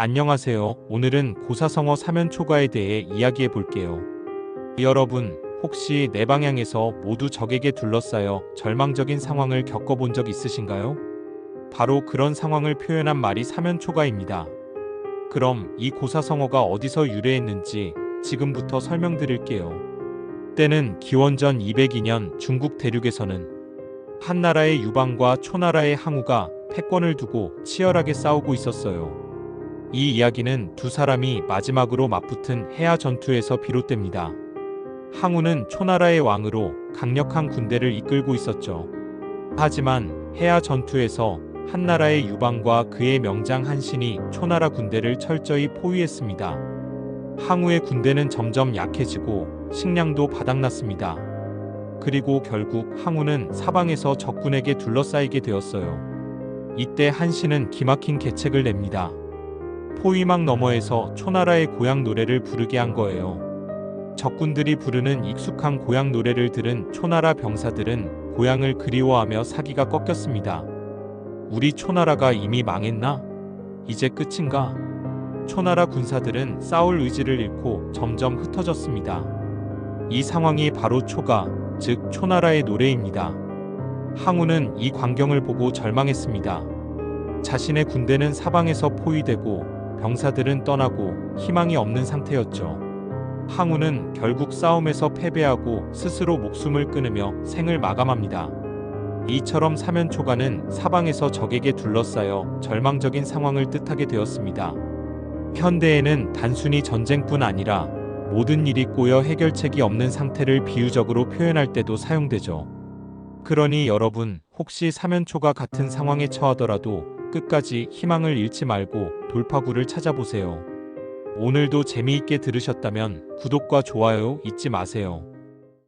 안녕하세요. 오늘은 고사성어 사면초가에 대해 이야기해 볼게요. 여러분, 혹시 내 방향에서 모두 적에게 둘러싸여 절망적인 상황을 겪어본 적 있으신가요? 바로 그런 상황을 표현한 말이 사면초가입니다. 그럼 이 고사성어가 어디서 유래했는지 지금부터 설명드릴게요. 때는 기원전 202년 중국 대륙에서는 한나라의 유방과 초나라의 항우가 패권을 두고 치열하게 싸우고 있었어요. 이 이야기는 두 사람이 마지막으로 맞붙은 해야 전투에서 비롯됩니다. 항우는 초나라의 왕으로 강력한 군대를 이끌고 있었죠. 하지만 해야 전투에서 한나라의 유방과 그의 명장 한신이 초나라 군대를 철저히 포위했습니다. 항우의 군대는 점점 약해지고 식량도 바닥났습니다. 그리고 결국 항우는 사방에서 적군에게 둘러싸이게 되었어요. 이때 한신은 기막힌 계책을 냅니다. 포위망 너머에서 초나라의 고향 노래를 부르게 한 거예요. 적군들이 부르는 익숙한 고향 노래를 들은 초나라 병사들은 고향을 그리워하며 사기가 꺾였습니다. 우리 초나라가 이미 망했나? 이제 끝인가? 초나라 군사들은 싸울 의지를 잃고 점점 흩어졌습니다. 이 상황이 바로 초가, 즉 초나라의 노래입니다. 항우는 이 광경을 보고 절망했습니다. 자신의 군대는 사방에서 포위되고 병사들은 떠나고 희망이 없는 상태였죠. 항우는 결국 싸움에서 패배하고 스스로 목숨을 끊으며 생을 마감합니다. 이처럼 사면초가는 사방에서 적에게 둘러싸여 절망적인 상황을 뜻하게 되었습니다. 현대에는 단순히 전쟁뿐 아니라 모든 일이 꼬여 해결책이 없는 상태를 비유적으로 표현할 때도 사용되죠. 그러니 여러분, 혹시 사면초가 같은 상황에 처하더라도 끝까지 희망을 잃지 말고 돌파구를 찾아보세요. 오늘도 재미있게 들으셨다면 구독과 좋아요 잊지 마세요.